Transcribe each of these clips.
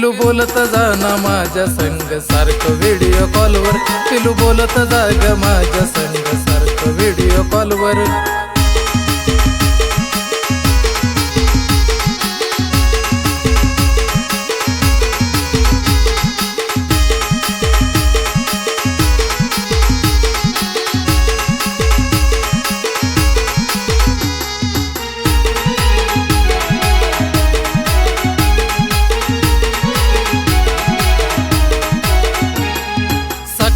पिलू बोलत जाना माझ्या संग सारखं व्हिडिओ कॉलवर पिलू बोलत जाग माझ्या संग सारखं व्हिडिओ कॉलवर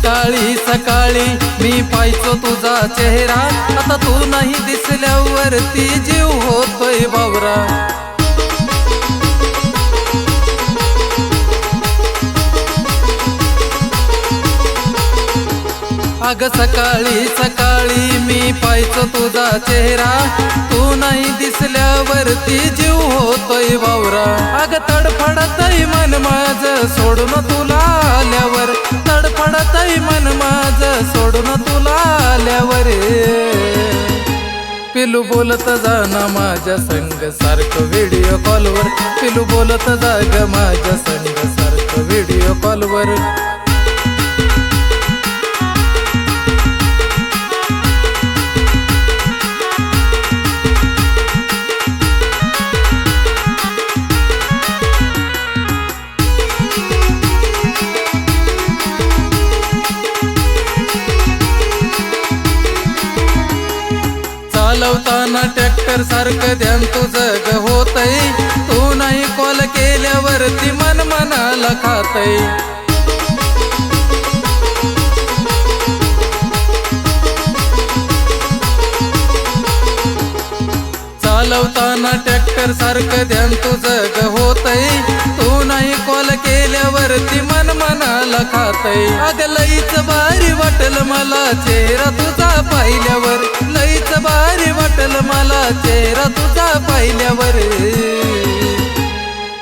सकाळी सकाळी मी पाहिजो तुझा चेहरा. आता तू नाही दिसल्यावरती जीव होतोय बावरा अग सकाळी सकाळी मी पाहिजो तुझा चेहरा. तू नाही दिसल्यावरती जीव होतोय बावरा अग तडफडतय मन माझ सोडून तुला तडफडतय मन माझ सोडून तुला आल्यावर. पिलू बोलत जा ना माझ्या संग सारखं व्हिडिओ कॉलवर पिलू बोलत जाग माझ्या संग सारखं व्हिडिओ कॉलवर जाताना ट्रॅक्टर सारखं ध्यान तुझं ग होतय. तू नाही कॉल केल्यावरती मन मनाला खातय. चालवताना ट्रॅक्टर सारखं ध्यान तुझं ग होतय. तू नाही कॉल केल्यावरती मन मनाला खातय. अग लईच भारी वाटल मला चेहरा तुझा पाहिल्यावर. लईच भारी वाटल मला चेहरा तुझा पाहिल्यावर.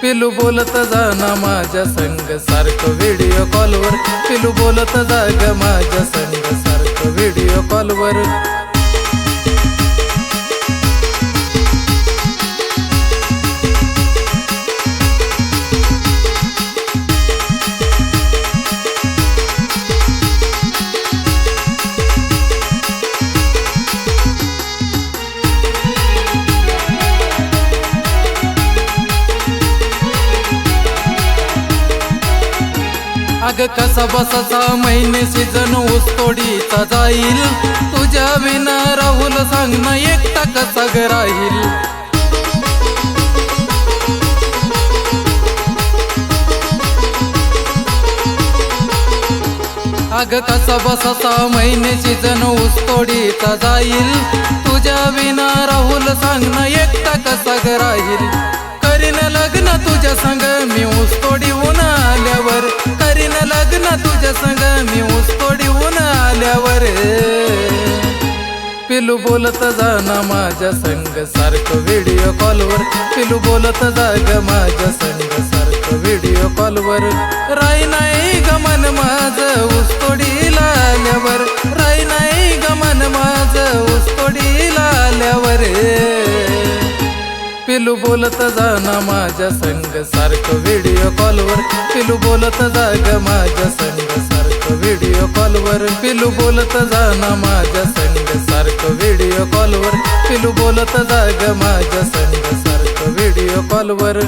पिलू बोलत जाना माझ्या संग सारखं व्हिडिओ कॉलवर पिलू बोलत जाग माझ्या संग सारखं व्हिडिओ कॉलवर अग कसा बसाचा महिने सीजन ऊसतोडीचा जाईल. तुझ्या विना राहुल सांग ना एकटा कसा ग राहील? अग कसा बसाचा महिने सीजन ऊसतोडीचा जाईल. तुझ्या विना राहुल सांग ना एकटा कसा ग राहील? पिलू बोलत जाना माझ्या संग. सारखं व्हिडिओ कॉलवर पिलू बोलत जा ग माझ्या संग. सारखं व्हिडिओ कॉलवर राई नाही गमन माझ ऊसतोडीला आल्यावर. राई नाही गमन माझ ऊसतोडीला आल्यावर. पिलू बोलत जाना माझ्या संग. सारखं व्हिडिओ कॉलवर पिलू बोलत जा ग माझ्या संग. व्हिडिओ कॉलवर पिलू बोलत जा ना माझ्या संग. सारखं व्हिडिओ कॉलवर पिलू बोलत जा ग माझ्या संग. सारखं व्हिडिओ कॉलवर